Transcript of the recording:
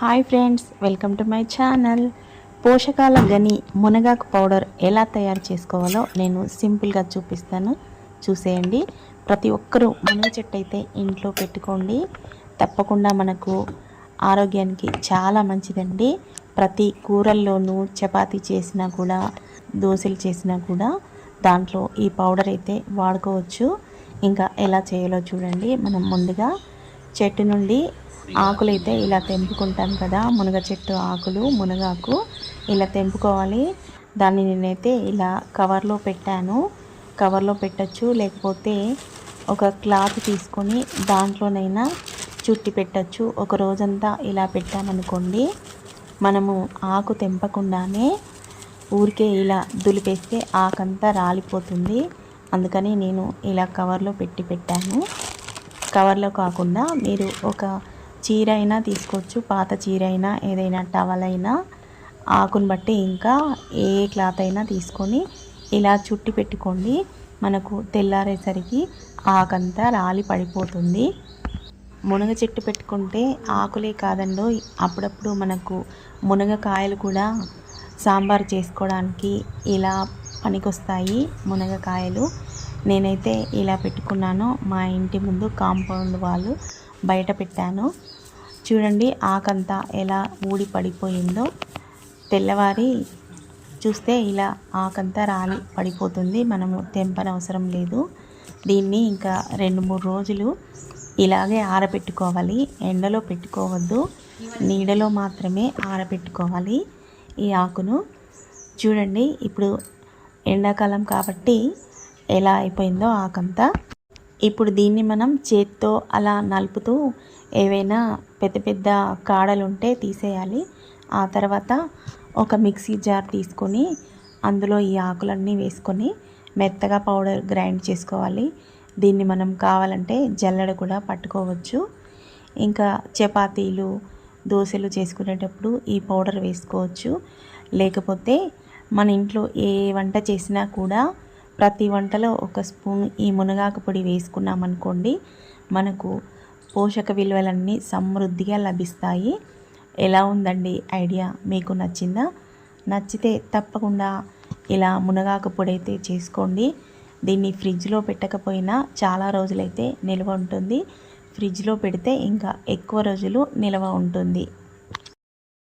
Hi friends welcome to my channel. పోషకాల గని మునగాకు పౌడర్ ఎలా తయారు చేసుకోవాలో నేను సింపుల్గా చూపిస్తాను. చూసేయండి. ప్రతి ఒక్కరూ మునగ చెట్టు అయితే ఇంట్లో పెట్టుకోండి. తప్పకుండా మనకు ఆరోగ్యానికి చాలా మంచిదండి. ప్రతి కూరల్లోనూ చపాతీ చేసినా కూడా దోశలు చేసినా కూడా దాంట్లో ఈ పౌడర్ అయితే వాడుకోవచ్చు. ఇంకా ఎలా చేయాలో చూడండి. మనం ముందుగా చెట్టు నుండి ఆకులు అయితే ఇలా తెంపుకుంటాం కదా. మునగ చెట్టు ఆకులు మునగాకు ఇలా తెంపుకోవాలి. దాన్ని నేనైతే ఇలా కవర్లో పెట్టాను. కవర్లో పెట్టచ్చు లేకపోతే ఒక క్లాత్ తీసుకొని దాంట్లోనైనా చుట్టి పెట్టచ్చు. ఒక రోజంతా ఇలా పెట్టామనుకోండి మనము ఆకు తెంపకుండానే ఊరికే ఇలా దులిపేస్తే ఆకంతా రాలిపోతుంది. అందుకని నేను ఇలా కవర్లో పెట్టి పెట్టాను. కవర్లో కాకుండా మీరు ఒక చీర అయినా తీసుకోవచ్చు పాత చీర అయినా ఏదైనా టవల్ అయినా ఆకును బట్టి ఇంకా ఏ క్లాత్ అయినా తీసుకొని ఇలా చుట్టి పెట్టుకోండి. మనకు తెల్లారేసరికి ఆకంతా రాలి పడిపోతుంది. మునగ చెట్టు పెట్టుకుంటే ఆకులే కాదండో అప్పుడప్పుడు మనకు మునగకాయలు కూడా సాంబార్ చేసుకోవడానికి ఇలా పనికొస్తాయి మునగకాయలు నేనైతే ఇలా పెట్టుకున్నాను. మా ఇంటి ముందు కాంపౌండ్ వాళ్ళు బయట పెట్టాను. చూడండి ఆకంతా ఎలా ఊడి పడిపోయిందో. తెల్లవారి చూస్తే ఇలా ఆకంతా రాలి పడిపోతుంది. మనము తెంపనవసరం లేదు. దీన్ని ఇంకా రెండు మూడు రోజులు ఇలాగే ఆరబెట్టుకోవాలి. ఎండలో పెట్టుకోవద్దు. నీడలో మాత్రమే ఆరబెట్టుకోవాలి ఈ ఆకును. చూడండి ఇప్పుడు ఎండాకాలం కాబట్టి ఎలా అయిపోయిందో ఆకంతా. ఇప్పుడు దీన్ని మనం చేత్తో అలా నలుపుతూ ఏవైనా పెద్ద పెద్ద కాడలు ఉంటే తీసేయాలి. ఆ తర్వాత ఒక మిక్సీ జార్ తీసుకొని అందులో ఈ ఆకులన్నీ వేసుకొని మెత్తగా పౌడర్ గ్రైండ్ చేసుకోవాలి. దీన్ని మనం కావాలంటే జల్లెడ కూడా పట్టుకోవచ్చు. ఇంకా చపాతీలు దోశలు చేసుకునేటప్పుడు ఈ పౌడర్ వేసుకోవచ్చు. లేకపోతే మన ఇంట్లో ఏ వంట చేసినా కూడా ప్రతి వంటలో ఒక స్పూన్ ఈ మునగాకు పొడి వేసుకున్నామనుకోండి మనకు పోషక విలువలన్నీ సమృద్ధిగా లభిస్తాయి. ఎలా ఉందండి ఐడియా? మీకు నచ్చిందా? నచ్చితే తప్పకుండా ఇలా మునగాకు పొడి అయితే చేసుకోండి. దీన్ని ఫ్రిడ్జ్లో పెట్టకపోయినా చాలా రోజులైతే నిల్వ ఉంటుంది. ఫ్రిడ్జ్లో పెడితే ఇంకా ఎక్కువ రోజులు నిల్వ ఉంటుంది.